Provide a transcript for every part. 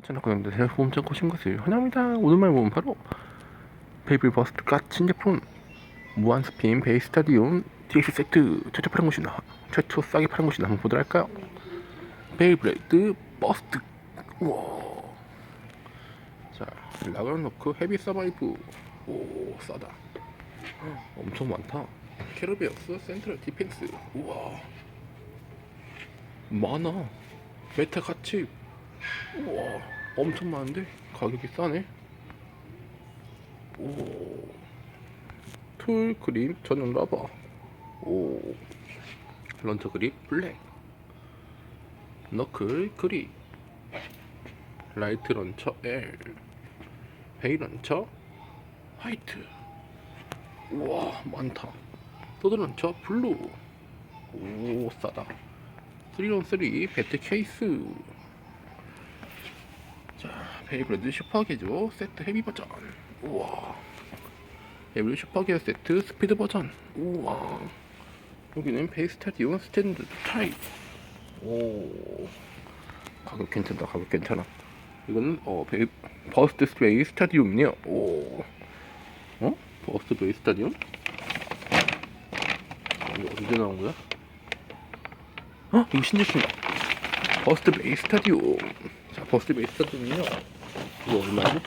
제가 봄장 꼬신 것을 환영합니다. 오늘만 보면 바로 베이블 버스트가 신제품. 무한 스핀 베이스 스타디움 DX 세트 최초 파는 곳이나 최초 싸게 파는 곳이나 한번 보도록 할까요? 베이블레이드 버스트. 우와. 자 라그나노크 헤비 서바이브. 오 싸다. 엄청 많다. 캐르베어스 센트럴 디펜스. 우와. 많아. 메타 가치 우와 엄청 많은데? 가격이 싸네. 오. 툴 그립 전용 러버 오 런처 그립 블랙. 너클 그립. 라이트 런처 L. 베이 런처 화이트. 우와 많다. 소드 런처 블루. 오 싸다. 3론3 배트 케이스 자, 베이블레드 슈퍼게죠 세트 헤비 버전. 우와. 베이블레드 슈퍼게 세트 스피드 버전. 우와. 여기는 베이스타디온 스탠드 타입. 오. 가격 괜찮다. 가격 괜찮아. 이거는 어 베이 버스트 스프레이 스타디움이네요. 오. 어? 버스트 베이 스타디움? 이거 언제 나온 거야? 어? 이거 신제품이다. 버스트 베이 스타디움. 자, 버스트 베이 스타디움이요. 이거 얼마지?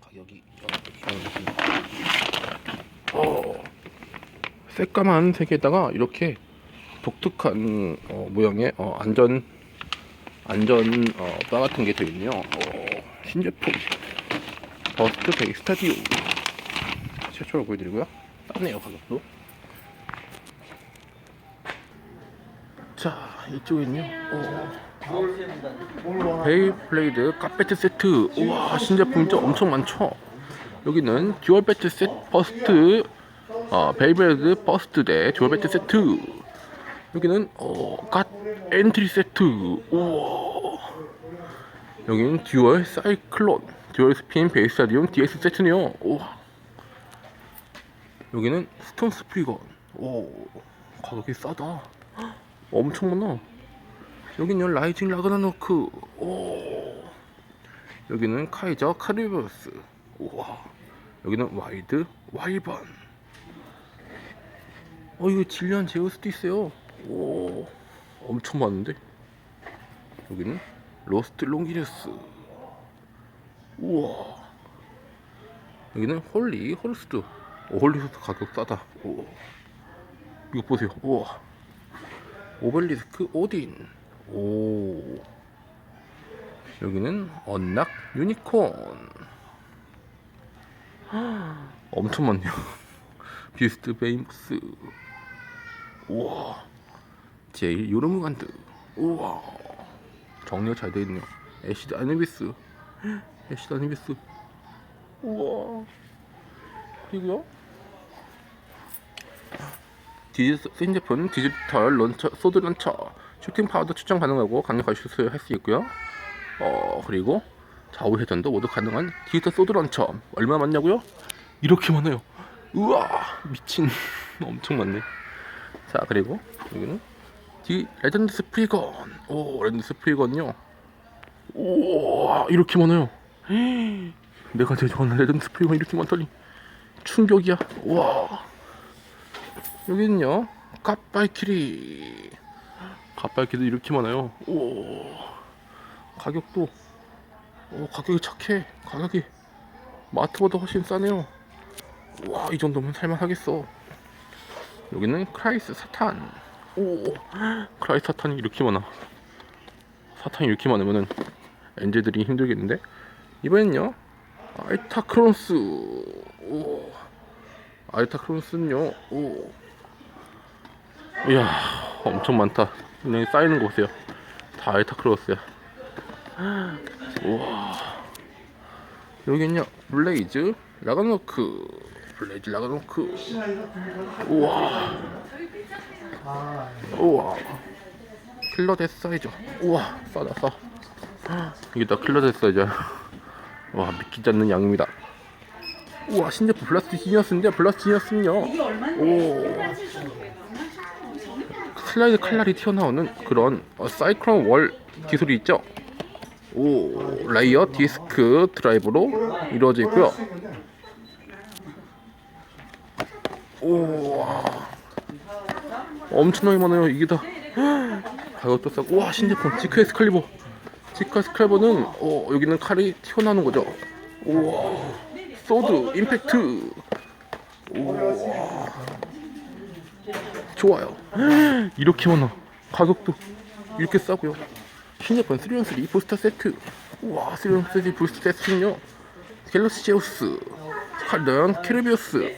가격이 어, 새까만 색에다가 이렇게 독특한 어, 모양의 어, 안전 안전 어, 바 같은 게 되어 있네요. 어, 신제품 버스트 베이 스타디움 최초로 보여드리고요. 싸네요 가격도. 자 이쪽에는요. 어, 베이블레이드 카페트 세트. 우와 신제품이죠 엄청 많죠? 여기는 듀얼 배트 세트 버스트 어, 베이블레이드 버스트 대 듀얼 배트 세트. 여기는 어, 갓 엔트리 세트. 우와. 여기는 듀얼 사이클론 듀얼 스핀 베이스 스타디움 DS 세트네요. 우와. 여기는 스톤 스프리건. 오 가격이 싸다. 헉, 엄청 많아 여기는요 라이징 라그나노크. 오. 여기는 카이저 카리버스. 우와. 여기는 와이드 와이번. 어 이거 질리안 제우스도 있어요. 오. 엄청 많은데? 여기는 로스트 롱기뉴스. 우와. 여기는 홀리 홀스트 오, 홀리스트 가격 싸다. 오. 이거 보세요. 우와. 오벨리스크 오딘 오. 여기는 언락 유니콘. 엄청 많네요. 비스트 베이무스. 우와. 제일 요르무간드. 우와. 정리가 잘 되어 있네요. 애시드 아니비스. 애시드 아니비스. 우와. 그리고요? 디지, 신제품 디지털 런처, 소드 런처 슈팅 파워도 추천 가능하고 강력하게 슈팅할 수 있고요. 어 그리고 좌우 회전도 모두 가능한 디지털 소드 런처 얼마 많냐고요? 이렇게 많아요. 우와 미친 엄청 많네. 자 그리고 여기는 디 레전드 스프리건 오 레전드 스프리건요. 우와 이렇게 많아요. 내가 제일 좋아하는 레전드 스프리건 이렇게 많다니 충격이야. 와 여기는요 갓발키리 갓발키도 이렇게 많아요. 오 가격도 오 가격이 착해. 가격이 마트보다 훨씬 싸네요. 와 이 정도면 살만하겠어. 여기는 크라이스 사탄. 오 크라이스 사탄이 이렇게 많아. 사탄이 이렇게 많으면은 엔젤들이 힘들겠는데? 이번엔요 아이타 크론스. 오 아이타 크론스는요 오. 이야 엄청 많다 여기 쌓이는 거 보세요. 다 알타 크로스야. 우와. 여기는요 블레이즈 라가노크. 블레이즈 라가노크. 우와. 우와. 킬러 데스 사이즈. 우와 싸다 싸. 이게 다 킬러 데스 사이즈야. 와 믿기지 않는 양입니다. 우와 신제품 블라스트 지니어스인데 블라스트 지니어스는요. 오 슬라이드 칼날이 튀어나오는 그런 어, 사이클론 월 기술이 있죠. 오 레이어 디스크 드라이브로 이루어져 있고요. 오 엄청나게 많아요. 이게 다 가격도 싸고 와 신제품 지크 에스칼리버 지크 에스칼리버는 어 여기는 칼이 튀어나오는 거죠. 우와 소드 임팩트 우와 좋아요. 이렇게 많아. 가격도 이렇게 싸고요. 신제품 3on3 부스터 세트. 우와 3on3 부스터 세트는요. 갤럭시 제우스, 칼던 캐리비우스,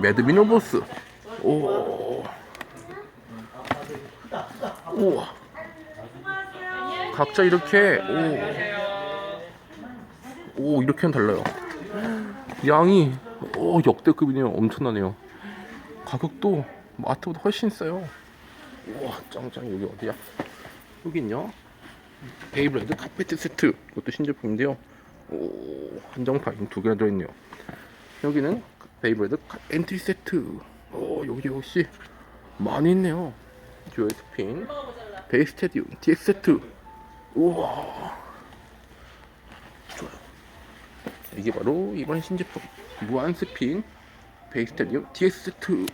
매드 미노보스. 오. 우와. 각자 이렇게 오. 오 이렇게는 달라요. 양이 오 역대급이네요. 엄청나네요. 가격도 마트보다 훨씬 싸요. 우와 짱짱 여기 어디야? 여기는요. 베이블레드 카페트 세트 이것도 신제품인데요. 오 한정판이 두 개나 들어있네요. 여기는 베이블레드 카- 엔트리 세트. 오 여기 역시 많이 있네요. 듀얼 스핀 베이스 스테디움 DX 세트. 우와 좋아요. 이게 바로 이번 신제품 무한 스핀 베이스 스테디움 DX 세트.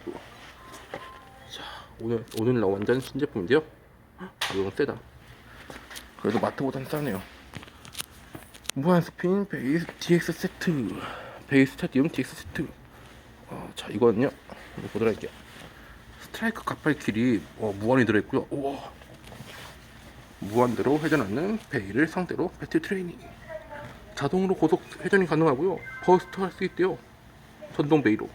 자 오늘 오늘 나온 완전 신제품인데요. 가격은 세다. 그래도 마트보단 싸네요. 무한 스핀 베이스 DX 세트 베이스 스타디움 DX 세트. 어, 자 이거는요. 이거 보도록 할게요. 스트라이크 갑발 길이 어, 무한이 들어있고요. 우와. 무한대로 회전하는 베이를 상대로 배틀 트레이닝. 자동으로 고속 회전이 가능하고요. 버스트 할수 있대요. 전동 베이로.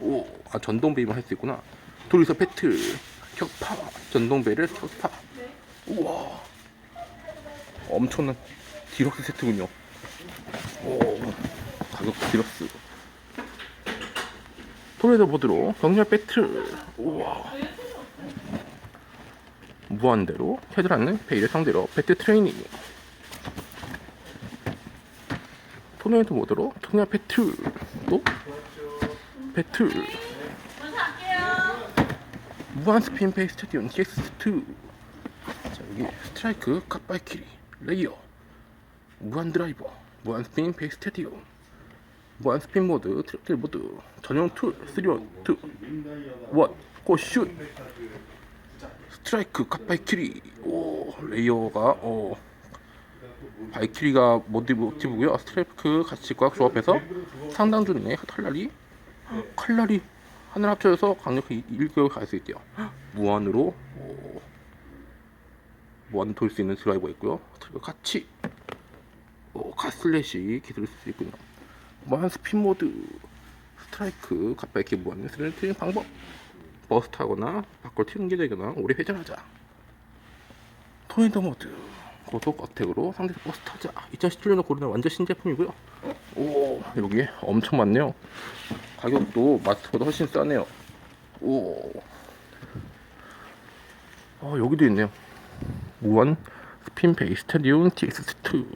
오, 아 전동 베이만 할 수 있구나. 둘이서 배틀, 격파, 전동 베이를 격파. 우와, 엄청난 디럭스 세트군요. 오, 가격 디럭스. 토레도 보드로 경렬 배틀. 우와. 무한대로 헤드라는 베이를 상대로 배틀 트레이닝. 토네이도 모드로 토네 배틀 또 배틀 무한 스 핀 페이 스타디움 DX2 자 여기 스트라이크 갓발키리 레이어 무한 드라이버 무한 스핀 페이 스타디움 무한 스핀 모드 트랙 모드 전용 툴 3원 2 1 고슛. 스트라이크 갓발키리. 오 레이어가 어 발키리가 모티브고요. 스트라이크 같이 꽉 조합해서 상당 중에 칼날이 칼날이 하늘 합쳐져서 강력히 일격을 갈수 있대요. 무한으로 어, 무한 돌 수 있는 드라이버 있고요. 같이 어, 가슬래시 기술을 쓸 수 있군요. 무한 스핀 모드 스트라이크 갑자기 무한 스를 트는 방법 버스트하거나 밖으로 튕기되거나 오래 회전하자 토네이도 모드 고속 어택으로 상대 버스트하자 2017년도 고르는 완전 신제품이고요 오 여기 엄청 많네요 가격도 마트보다 훨씬 싸네요. 오. 어, 여기도 있네요. 무한 스핀 베이스 스타디움 DX2.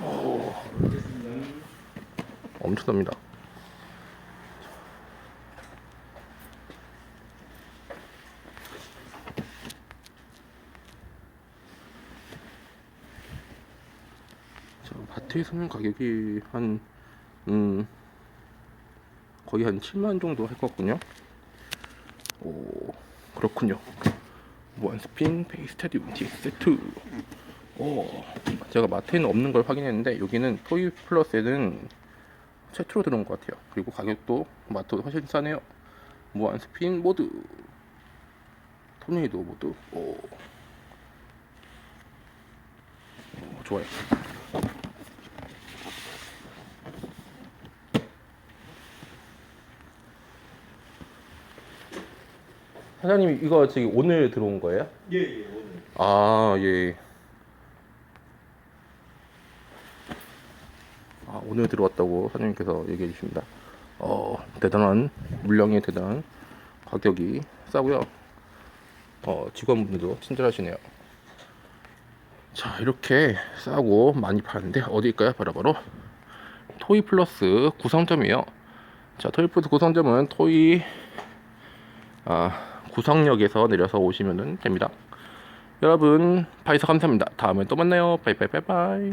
오. 엄청납니다. 자, 마트에서는 가격이 한, 음, 거의 한 7만 정도 할 것 같군요. 오, 그렇군요. 원스핀 베이스 스타디움 DX2. 오, 제가 마트에는 없는 걸 확인했는데, 여기는 토이 플러스에는 최초로 들어온 것 같아요. 그리고 가격도 마트보다 훨씬 싸네요. 무한 스핀 모드. 토네이도 모드. 오. 오, 좋아요. 사장님 이거 저기 오늘 들어온 거예요? 예, 예, 오늘. 아 예. 아 오늘 들어왔다고 사장님께서 얘기해 주십니다. 어 대단한 물량이 대단한 가격이 싸고요. 어 직원분들도 친절하시네요. 자 이렇게 싸고 많이 파는데 어디일까요? 바로바로 토이 플러스 구성점이에요. 자 토이 플러스 구성점은 토이 아 구성역에서 내려서 오시면 됩니다. 여러분, 파이서 감사합니다. 다음에 또 만나요. 빠이빠이빠이빠이.